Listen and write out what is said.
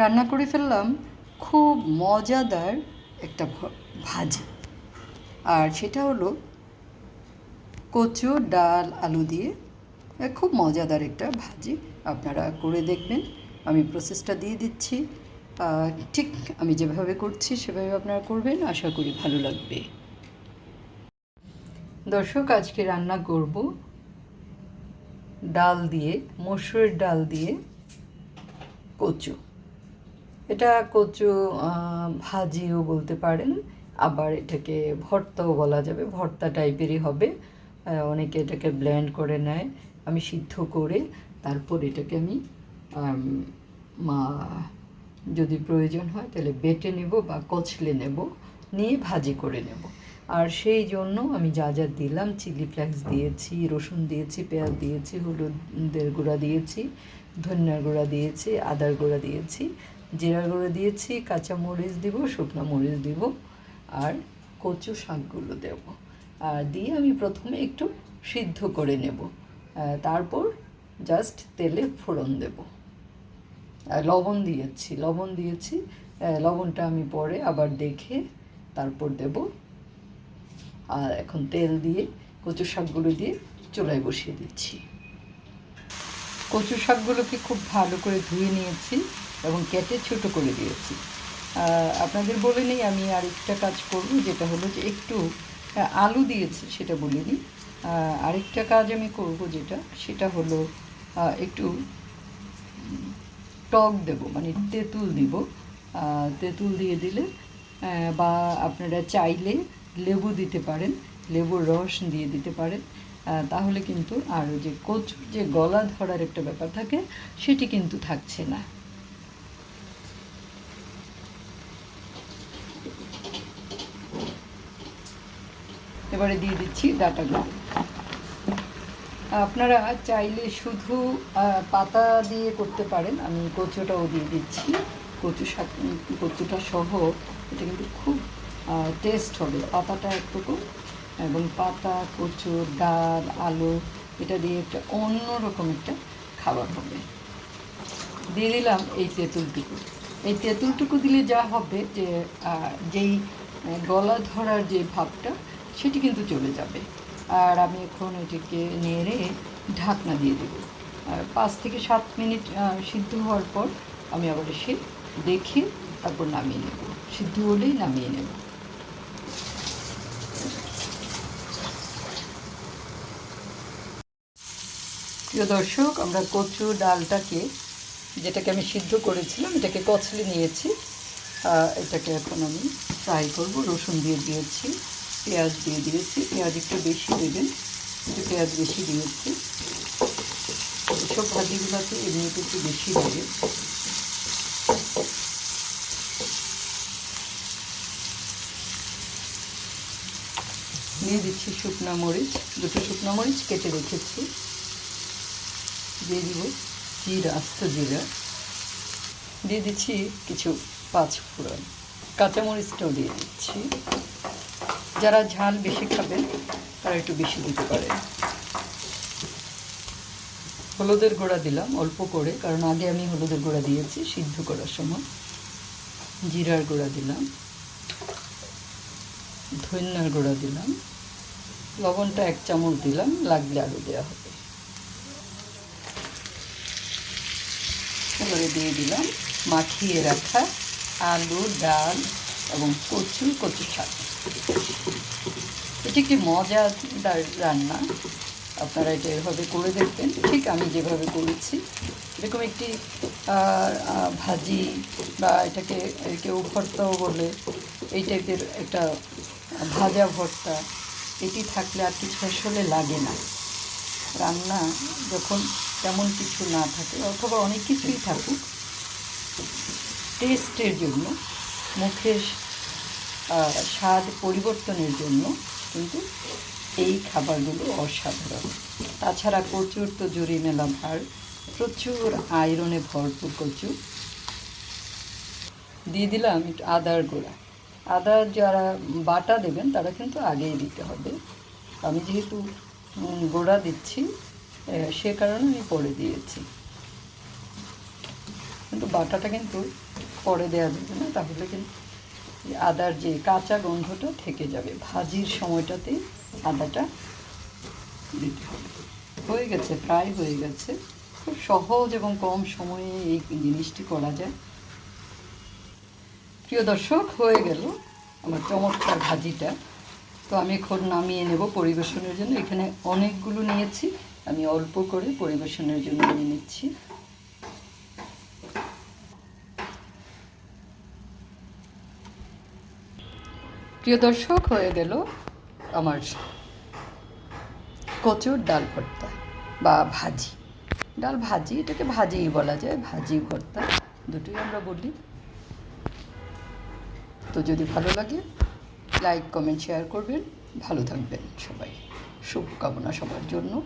রান্না করে ফেললাম খুব মজাদার একটা ভাজি। আর সেটা হলো কচু, ডাল, আলু দিয়ে খুব মজাদার একটা ভাজি। আপনারা করে দেখবেন। আমি প্রসেসটা দিয়ে দিচ্ছি। ঠিক আমি যেভাবে করছি সেভাবে আপনারা করবেন। আশা করি ভালো লাগবে। দর্শক, আজকে রান্না করব ডাল দিয়ে মসুরের ডাল দিয়ে কচু। এটা কচু ভাজিও বলতে পারেন। আবার এটাকে ভর্তাও বলা যাবে, ভর্তা টাইপেরই হবে। অনেকে এটাকে ব্লেন্ড করে নেয়, আমি সিদ্ধ করে তারপর এটাকে আমি, মা, যদি প্রয়োজন হয় তাহলে বেটে নেব বা কচলে নেব, নিয়ে ভাজি করে নেব। আর সেই জন্য আমি যা যা দিলাম, চিলি ফ্লেক্স দিয়েছি, রসুন দিয়েছি, পেঁয়াজ দিয়েছি, হলুদের গুঁড়া দিয়েছি, ধনিয়ার গুঁড়া দিয়েছি, আদার গুঁড়া দিয়েছি জিরার গুঁড়া দিয়েছি, কাঁচা মরিচ দিব, শুকনো মরিচ দিব আর কচু শাকগুলো দেব। আর দিয়ে আমি প্রথমে একটু সিদ্ধ করে নেব। তারপর জাস্ট তেলে ফোড়ন দেব। লবণ দিয়েছি লবণ দিয়েছি। লবণটা আমি পরে আবার দেখে তারপর দেব। আর এখন তেল দিয়ে কচু শাকগুলো দিয়ে চুলায় বসিয়ে দিচ্ছি। কচু শাকগুলোকে খুব ভালো করে ধুয়ে নিয়েছি। এবং কেটে ছোটো করে দিয়েছি। আপনাদের বলে নিই আমি আরেকটা কাজ করব যেটা হলো যে একটু আলু দিয়েছি সেটা বলে আহ, আরেকটা কাজ আমি করব যেটা সেটা হলো একটু টক দেব মানে তেঁতুল দিব। তেঁতুল দিয়ে দিলে বা আপনারা চাইলে লেবু দিতে পারেন লেবুর রস দিয়ে দিতে পারেন। তাহলে কিন্তু আর যে কচুর যে গলা ধরার একটা ব্যাপার থাকে সেটি কিন্তু থাকছে না। এবারে দিয়ে দিচ্ছি ডাটাগুলো। আপনারা চাইলে শুধু পাতা দিয়ে করতে পারেন। আমি কচুটাও দিয়ে দিচ্ছি। কচু শাক, কচুটা সহ এটা কিন্তু খুব টেস্ট হবে। পাতাটা একটুকু, এবং পাতা, কচু, ডাল, আলু, এটা দিয়ে একটা অন্যরকম একটা খাবার হবে। দিয়ে দিলাম এই তেঁতুলটুকু। এই তেঁতুলটুকু দিলে যা হবে যে যেই গলা ধরার যে ভাবটা সেটি কিন্তু চলে যাবে। আর আমি এখন এটিকে নেড়ে ঢাকনা দিয়ে দেবো। আর পাঁচ থেকে সাত মিনিট সিদ্ধ হওয়ার পর আমি আবার এসে দেখে তারপর নামিয়ে নেব। সিদ্ধ হলেই নামিয়ে নেব। প্রিয় দর্শক, আমরা কচু ডালটাকে, যেটাকে আমি সিদ্ধ করেছিলাম, এটাকে কচলে নিয়েছি। এটাকে এখন আমি ফ্রাই করব, রসুন দিয়ে দিয়েছি। পেঁয়াজ দিয়ে দিয়েছি। পেঁয়াজ একটু বেশি দেবেন, একটু পেঁয়াজ বেশি দিয়েছি। এসব ভাজিগুলোতে এমনিতে একটু বেশি লাগে দিয়ে দিচ্ছি শুকনো মরিচ। দুটো শুকনো মরিচ কেটে রেখেছি। দিয়ে দিব জিরা, আস্ত জিরা। দিয়ে দিচ্ছি কিছু পাঁচ ফোড়ন। কাঁচামরিচটাও দিয়ে দিচ্ছি। যারা ঝাল বেশি খাবেন তারা একটু বেশি দিতে পারে। হলুদের গুঁড়া দিলাম অল্প করে, কারণ আগে আমি হলুদের গুঁড়া দিয়েছি সিদ্ধ করার সময়। জিরার গুঁড়া দিলাম। ধন্যার গুঁড়া দিলাম। লবণটা এক চামচ দিলাম, লাগলে আরও দেওয়া হবে। এবারে দিয়ে দিলাম মাখিয়ে রাখা আলু, ডাল এবং কচু কচু শাক। এটি একটি মজাদার রান্না? আপনারা এটা এভাবে করে দেখবেন। ঠিক আমি যেভাবে করেছি এরকম একটি ভাজি বা এটাকে কেউ ভর্তাও বলে এই টাইপের একটা ভাজা ভর্তা এটি থাকলে আর কিছু আসলে লাগে না। রান্না যখন তেমন কিছু না থাকে অথবা অনেক কিছুই থাকুক টেস্টের জন্য আহ, স্বাদ পরিবর্তনের জন্য কিন্তু এই খাবারগুলো অসাধারণ। তাছাড়া কচুর তো জুড়ি মেলা ভার। প্রচুর আয়রনে ভরপুর কচু। দিয়ে দিলাম একটু আদার গোড়া। আদা যারা বাটা দেবেন, তারা কিন্তু আগেই দিতে হবে। আমি যেহেতু গোড়া দিচ্ছি সে কারণে আমি পরে দিয়েছি। কিন্তু বাটাটা কিন্তু পরে দেওয়া যাবে না, তাহলে কিন্তু আদার যে কাঁচা গন্ধটা থেকে যাবে। ভাজির সময়টাতেই আদাটা দিতে হবে। হয়ে গেছে, প্রায় হয়ে গেছে। খুব সহজ এবং কম সময়ে এই জিনিসটি করা যায়। প্রিয় দর্শক, হয়ে গেল আমার চমৎকার ভাজিটা। তো আমি এখন নামিয়ে নেব পরিবেশনের জন্য। এখানে অনেকগুলো নিয়েছি। আমি অল্প করে পরিবেশনের জন্য নিয়ে নিচ্ছি। প্রিয় দর্শক, হয়ে গেল আমার কচুর ডাল ভর্তা বা ভাজি। ডাল ভাজি, এটাকে ভাজিই বলা যায়, ভাজি ভর্তা। দুটোই আমরা বলি। তো যদি ভালো লাগে, লাইক, কমেন্ট, শেয়ার করবেন। ভালো থাকবেন সবাই। শুভকামনা সবার জন্য।